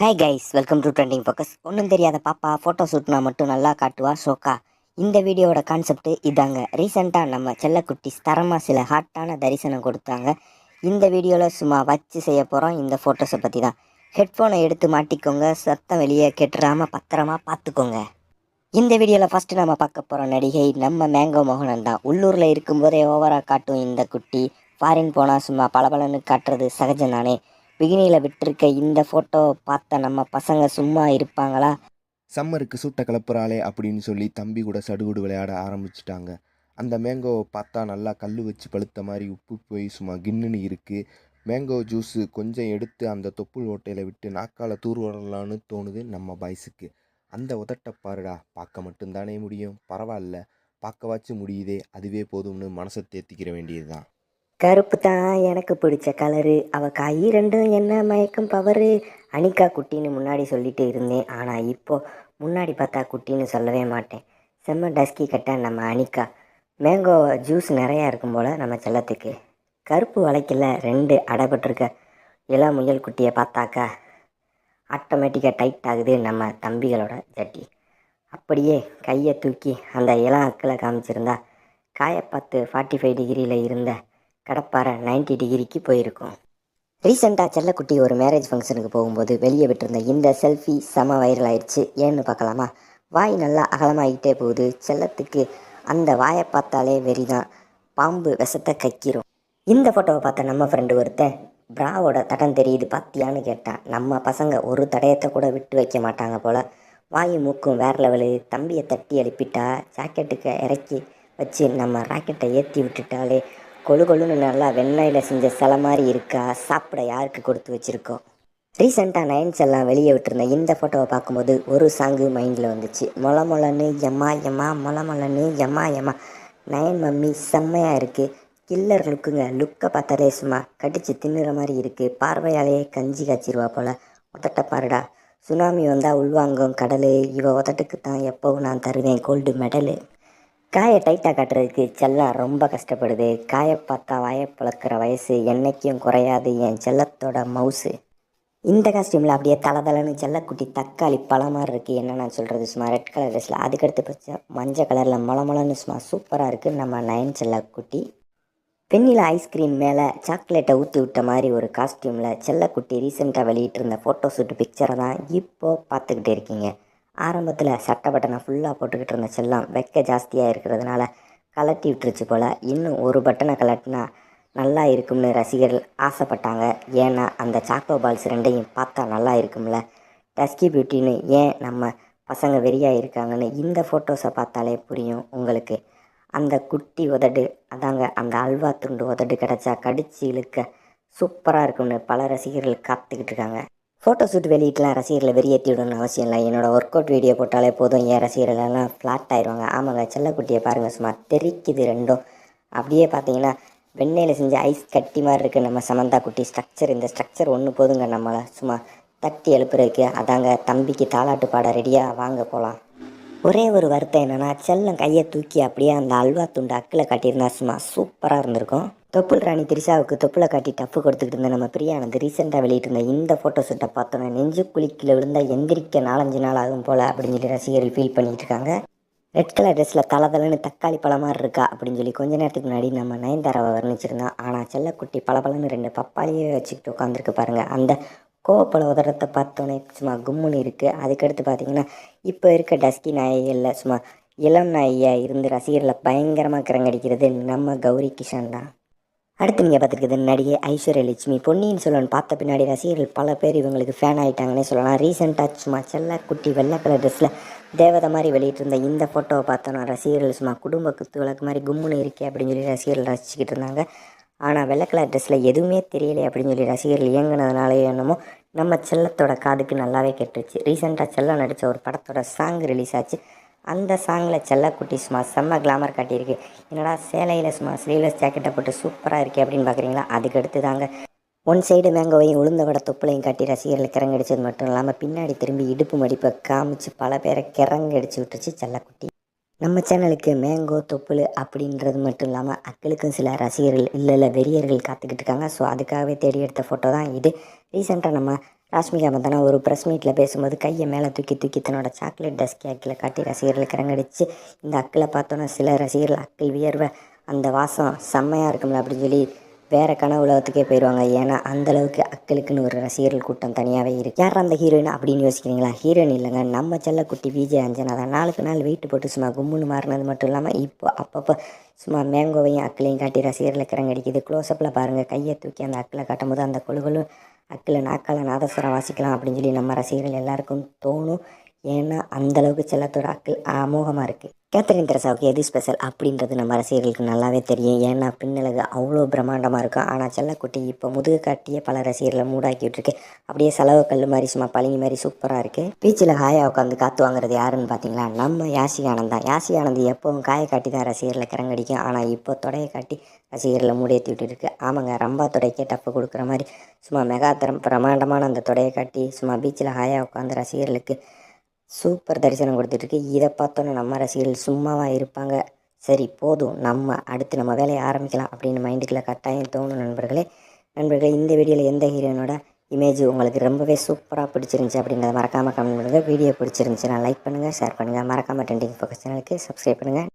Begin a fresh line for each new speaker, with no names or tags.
Hi guys welcome to trending focus ஒன்றும் தெரியாத பாப்பா ஃபோட்டோ ஷூட்னா மட்டும் நல்லா காட்டுவா ஷோக்கா. இந்த வீடியோவோட கான்செப்ட் இதாங்க. ரீசெண்டாக நம்ம செல்லக்குட்டி தரமாக சில ஹாட்டான தரிசனம் கொடுத்தாங்க. இந்த வீடியோவில் சும்மா வச்சு செய்ய போகிறோம் இந்த ஃபோட்டோஸை பற்றி தான். ஹெட்ஃபோனை எடுத்து மாட்டிக்கோங்க சத்தம் வெளியே கெட்டுறாமல் பத்திரமா பார்த்துக்கோங்க இந்த வீடியோவில் ஃபஸ்ட்டு நம்ம பார்க்க போகிற நடிகை நம்ம மேங்கோ மோகனன் தான். உள்ளூரில் இருக்கும்போதே ஓவராக காட்டும் இந்த குட்டி. ஃபாரின் போனால் சும்மா பளபளன்னு காட்டுறது சகஜம் தானே. பிகினியில் விட்டுருக்க இந்த ஃபோட்டோ பார்த்த நம்ம பசங்க சும்மா இருப்பாங்களா?
சம்மருக்கு சூட்டை கிளப்புறாளே அப்படின்னு சொல்லி தம்பி கூட சடுகுடு விளையாட ஆரம்பிச்சிட்டாங்க. அந்த மேங்கோவை பார்த்தா நல்லா கல் வச்சு பழுத்த மாதிரி உப்பு போய் சும்மா கின்னுன்னு இருக்குது மேங்கோ ஜூஸு கொஞ்சம் எடுத்து அந்த தொப்புள் ஓட்டையில் விட்டு நாக்கால் தூர் வரலான்னு தோணுது நம்ம பாய்ஸுக்கு. அந்த உதட்டப்பாருடா பார்க்க மட்டும்தானே முடியும். பரவாயில்ல பார்க்கவாச்சும் முடியுதே அதுவே போதும்னு மனசை தேத்திக்கிற வேண்டியது தான்
கருப்பு தான் எனக்கு பிடிச்ச கலரு அவ கை ரெண்டும் என்ன மயக்கம் பவரு அனிகா குட்டின்னு முன்னாடி சொல்லிட்டு இருந்தேன். ஆனால் இப்போ முன்னாடி பார்த்தா குட்டின்னு சொல்லவே மாட்டேன். செம்ம டஸ்கி கட்ட நம்ம அனிகா. மேங்கோ ஜூஸ் நிறையா இருக்கும் போல் நம்ம செல்லத்துக்கு. கருப்பு வளைக்கல ரெண்டு அடைபட்டிருக்க. இளம் முயல் குட்டியை பார்த்தாக்கா ஆட்டோமேட்டிக்காக டைட் ஆகுது நம்ம தம்பிகளோட ஜட்டி. அப்படியே கையை தூக்கி அந்த இளம் அக்களை காமிச்சிருந்தா. காயை பார்த்து ஃபார்ட்டி ஃபைவ் டிகிரியில் இருந்த கடப்பாறை 90 டிகிரிக்கு போயிருக்கோம். ரீசெண்டாக செல்லக்குட்டி ஒரு மேரேஜ் ஃபங்க்ஷனுக்கு போகும்போது வெளியே விட்டுருந்த இந்த செல்ஃபி செம வைரல் ஆயிடுச்சு. ஏன்னு பார்க்கலாமா? வாய் நல்லா அகலமாகிட்டே போகுது. செல்லத்துக்கு அந்த வாயை பார்த்தாலே வெறிதான். பாம்பு விஷத்தை கக்கிரும். இந்த ஃபோட்டோவை பார்த்த நம்ம ஃப்ரெண்டு ஒருத்தன் பிராவோட தடம் தெரியுது பார்த்தியான்னு கேட்டான். நம்ம பசங்க ஒரு தடயத்தை கூட விட்டு வைக்க மாட்டாங்க போல். வாயும் மூக்கும் வேற லெவலு தம்பியை தட்டி எழுப்பிட்டா ஜாக்கெட்டுக்கு இறக்கி வச்சு நம்ம ராக்கெட்டை ஏற்றி விட்டுட்டாலே கொழு கொழுன்னு நல்லா வெண்ணெயில் செஞ்ச சிலை மாதிரி இருக்கா? சாப்பிட யாருக்கு கொடுத்து வச்சுருக்கோம்? ரீசெண்டாக நயன்ஸ் எல்லாம் வெளியே விட்டுருந்த இந்த ஃபோட்டோவை பார்க்கும்போது ஒரு சாங்கு மைண்டில் வந்துச்சு. மொள மொளன்னு எம்மா எம்மா மொள மொளன்னு எம்மா எம்மா. நயன் மம்மி செம்மையாக இருக்குது கில்லர் லுக்குங்க லுக்கை பார்த்தாலே சும்மா கடிச்சு தின்னுற மாதிரி இருக்குது பார்வையாலேயே கஞ்சி காய்ச்சிருவா போல். உதட்ட பாருடா. சுனாமி வந்தால் உள்வாங்கும் கடல். இவ உதட்டுக்கு தான் எப்போவும் நான் தருவேன் கோல்டு மெடலு காயை டைட்டாக காட்டுறதுக்கு செல்லம் ரொம்ப கஷ்டப்படுது. காயை பார்த்தா வாயை பழக்கிற வயசு என்னைக்கும் குறையாது. என் செல்லத்தோட மவுஸு இந்த காஸ்டியூமில் அப்படியே தலை தலைன்னு செல்லக்குட்டி தக்காளி பழம் மாதிரி இருக்குது என்ன நான் சொல்கிறது சும்மா ரெட் கலர் ட்ரெஸ்ஸில் அதுக்கடுத்து பச்சை மஞ்சள் கலரில் மொளமொளன்னு சும்மா சூப்பராக இருக்குது நம்ம நயன் செல்லக்குட்டி. பெண்ணில் ஐஸ்கிரீம் மேலே சாக்லேட்டை ஊற்றி விட்ட மாதிரி ஒரு காஸ்டியூமில் செல்லக்குட்டி ரீசெண்டாக வெளியிட்டிருந்த ஃபோட்டோ ஷூட் பிக்சரை தான் இப்போது பார்த்துக்கிட்டு இருக்கீங்க. ஆரம்பத்தில் சட்டை பட்டனை ஃபுல்லாக போட்டுக்கிட்டு இருந்த செல்லம் வெக்க ஜாஸ்தியாக இருக்கிறதுனால கலட்டி விட்டுருச்சு போல். இன்னும் ஒரு பட்டனை கலட்டினா நல்லா இருக்கும்னு ரசிகர்கள் ஆசைப்பட்டாங்க. ஏன்னா அந்த சாக்கோ பால்ஸ் ரெண்டையும் பார்த்தா நல்லா இருக்கும்ல. டஸ்கி பியூட்டின்னு ஏன் நம்ம பசங்க வெறியாக இருக்காங்கன்னு இந்த ஃபோட்டோஸை பார்த்தாலே புரியும் உங்களுக்கு. அந்த குட்டி உதடு அதாங்க அந்த அல்வா துண்டு உதடு கிடச்சா கடிச்சு இழுக்க சூப்பராக இருக்கும்னு பல ரசிகர்கள் காத்துக்கிட்டு இருக்காங்க. ஃபோட்டோ ஷூட் வெளியிட்டலாம் ரசிகர்களை வெறியேற்றி விடணும்னு அவசியம் இல்லை. என்னோட ஒர்க் அவுட் வீடியோ போட்டாலே போதும். என் ரசிகர்களெல்லாம் ஃப்ளாட் ஆயிடுவாங்க ஆமாங்க செல்லக்குட்டியை பாருங்கள் சும்மா தெரிக்குது ரெண்டும். அப்படியே பார்த்தீங்கன்னா வெண்ணெயில் செஞ்ச ஐஸ் கட்டி மாதிரி இருக்குது நம்ம சமந்தா குட்டி ஸ்ட்ரக்சர் இந்த ஸ்ட்ரக்சர் ஒன்று போதுங்க. நம்மளை சும்மா தட்டி எழுப்புறதுக்கு. அதாங்க தம்பிக்கு தாலாட்டு பாட ரெடியாக வாங்க போகலாம் ஒரே ஒரு வருத்தம் என்னென்னா செல்லம் கையை தூக்கி அப்படியே அந்த அல்வா துண்டு அக்கில் கட்டியிருந்தா சும்மா சூப்பராக இருந்திருக்கும். தொப்புள் ராணி திரிஷாவுக்கு தொப்புளை காட்டி டப்பு கொடுத்துக்கிட்டு இருந்த நம்ம பிரியானது ரீசெண்டாக வெளியிட்டிருந்த இந்த ஃபோட்டோ ஷூட்டை பார்த்தோன்னா நெஞ்சு குளிக்கில் விழுந்தா எந்திரிக்க நாலஞ்சு நாள் ஆகும் போல் அப்படின்னு சொல்லி ரசிகர்கள் ஃபீல் பண்ணிட்டு இருக்காங்க. ரெட் கலர் ட்ரெஸ்ஸில் தளதளன்னு தக்காளி பழம் மாதிரி இருக்கா அப்படின்னு சொல்லி கொஞ்ச நேரத்துக்கு முன்னாடி நம்ம நயன்தாராவை வர்ணிச்சிருந்தோம் ஆனால் செல்லக்குட்டி பழபழன்னு ரெண்டு பப்பாளியே வச்சுக்கிட்டு உட்காந்துருக்கு பாருங்கள் அந்த கோவப்பழ உதரத்தை பார்த்தோன்னே சும்மா கும்முன்னு இருக்குது அதுக்கடுத்து பார்த்தீங்கன்னா இப்போ இருக்க டஸ்கி நாய்களில் சும்மா இளம் நாயாக இருந்து ரசிகர்களை பயங்கரமாக கிரங்கடிக்கிறது நம்ம கௌரி கிஷன் தான். அடுத்து நீங்கள் பார்த்துருக்குது நடிகை ஐஸ்வர்ய லட்சுமி. பொன்னியின் செல்வன் பார்த்த பின்னாடி ரசிகர்கள் பல பேர் இவங்களுக்கு ஃபேன் ஆகிட்டாங்கன்னே சொல்லலாம். ரீசெண்டாக சும்மா செல்ல குட்டி வெள்ளை கலர் ட்ரெஸ்ஸில் தேவதை மாதிரி வெளியிட்டிருந்த இந்த ஃபோட்டோவை பார்த்தோன்னா ரசிகர்கள் சும்மா குடும்ப குத்து விளக்கு மாதிரி கும்முன்னு இருக்கே அப்படின்னு சொல்லி ரசிகர்கள் ரசிச்சுக்கிட்டு இருந்தாங்க. ஆனால் வெள்ளை கலர் ட்ரெஸ்ஸில் எதுவுமே தெரியலை அப்படின்னு சொல்லி ரசிகர்கள் இயங்கினதுனாலே என்னமோ நம்ம செல்லத்தோட காதுக்கு நல்லாவே கெட்டுருச்சு. ரீசெண்டாக செல்லம் நடித்த ஒரு படத்தோட சாங் ரிலீஸ் ஆச்சு. அந்த சாங்கில் செல்லக்குட்டி சும்மா செம்ம கிளாமர் காட்டியிருக்கு. என்னடா சேலையில் சும்மா ஸ்லீவ்லெஸ் ஜாக்கெட்டை போட்டு சூப்பராக இருக்கே அப்படின்னு பார்க்குறீங்களா அதுக்கு அடுத்து தாங்க. ஒன் சைடு மேங்கோவையும் உளுந்த வடை தொப்புளையும் காட்டி ரசிகர்கள் கிறங்கடிச்சது மட்டும் இல்லாமல் பின்னாடி திரும்பி இடுப்பு மடிப்பை காமிச்சு பல பேரை கிறங்கடிச்சு விட்டுருச்சு செல்லக்குட்டி. நம்ம சேனலுக்கு மேங்கோ தொப்புள் அப்படின்றது மட்டும் இல்லாமல் அக்களுக்கும் சில ரசிகர்கள் இல்லை இல்லை வெறியர்கள் காத்துக்கிட்டு இருக்காங்க. ஸோ அதுக்காகவே தேடி எடுத்த ஃபோட்டோ தான் இது. ரீசெண்டாக நம்ம ராஷ்மிகா மந்தனா ஒரு ப்ரெஸ் மீட்டில் பேசும்போது கையை மேலே தூக்கி தூக்கி தன்னோட சாக்லேட் டஸ்கி அக்கில் காட்டி ரசிகர்களுக்கு இறங்கடிச்சு இந்த அக்கில் பார்த்தோன்னா சில ரசிகர்கள் அக்கில் வியர்வை அந்த வாசம் செம்மையாக இருக்கும்ல அப்படின்னு சொல்லி வேறு கனவு உலகத்துக்கே போயிடுவாங்க ஏன்னா அந்த அளவுக்கு அக்களுக்குன்னு ஒரு ரசிகர்கள் கூட்டம் தனியாகவே இருக்குது யார் அந்த ஹீரோயின் அப்படின்னு யோசிக்கிறீங்களா? ஹீரோயின் இல்லைங்க. நம்ம செல்லக்குட்டி விஜய் அஞ்சனா தான். நாளுக்கு நாள் வெயிட் போட்டு சும்மா கும்முன்னு மாறினது மட்டும் இல்லாமல் இப்போ அப்பப்போ சும்மா மேங்கோவையும் அக்களையும் காட்டி ரசிகர்களை கிரங்கடிக்குது க்ளோஸ்அப்பில் பாருங்கள் கையை தூக்கி அந்த அக்கில் காட்டும் போது அந்த கொழுகளும் அக்கில் நாக்கால நாதஸ்வரம் வாசிக்கலாம் அப்படின்னு சொல்லி நம்ம ரசிகர்கள் எல்லாருக்கும் தோணும். ஏன்னா அந்த அளவுக்கு செல்லத்தோட அக்கில் அமோகமாக இருக்குது கேத்தரின் தெரசாவுக்கு எது ஸ்பெஷல் அப்படின்றது நம்ம ரசிகர்களுக்கு நல்லாவே தெரியும். ஏன்னா பின்னலகு அவ்வளோ பிரம்மாண்டமாக இருக்கும் ஆனால் செல்லக்குட்டி இப்போ முதுகு காட்டியே பல ரசிகர்களை மூடாக்கிட்டு இருக்கு அப்படியே செலவு கல் மாதிரி சும்மா பழங்கி மாதிரி சூப்பராக இருக்குது பீச்சில் ஹாயாக உட்காந்து காற்று வாங்குறது யாருன்னு பார்த்தீங்களா? நம்ம யாசி ஆனந்த் தான் யாசி ஆனந்த் எப்பவும் காயை காட்டி தான் ரசிகர்களை கிறங்கடிக்கும் ஆனால் இப்போ தொடையை காட்டி ரசிகர்களை மூடேத்தி விட்டுருக்கு ஆமாங்க ரம்பா தொடைக்கே டப்பு கொடுக்குற மாதிரி சும்மா மெகா தரம் பிரம்மாண்டமான அந்த தொடையை காட்டி சும்மா பீச்சில் ஹாயாக உட்காந்து ரசிகர்களுக்கு சூப்பர் தரிசனம் கொடுத்துட்ருக்கு. இதை பார்த்தோன்னே நம்ம ரசிகர்கள் சும்மாவாக இருப்பாங்க. சரி போதும். நம்ம அடுத்து நம்ம வேலையை ஆரம்பிக்கலாம் அப்படின்னு மைண்டுக்குள்ளே கட்டாயம் தோணும் நண்பர்களே. நண்பர்களே இந்த வீடியோவில் எந்த ஹீரோனோட இமேஜ் உங்களுக்கு ரொம்பவே சூப்பராக பிடிச்சிருந்துச்சி அப்படிங்கிறத மறக்காமல் கமெண்ட் பண்ணுங்கள் வீடியோ பிடிச்சிருந்துச்சுன்னா லைக் பண்ணுங்கள் ஷேர் பண்ணுங்கள் மறக்காமல் ட்ரெண்டிங் ஃபோக்கஸ் சேனலுக்கு சப்ஸ்கிரைப் பண்ணுங்கள்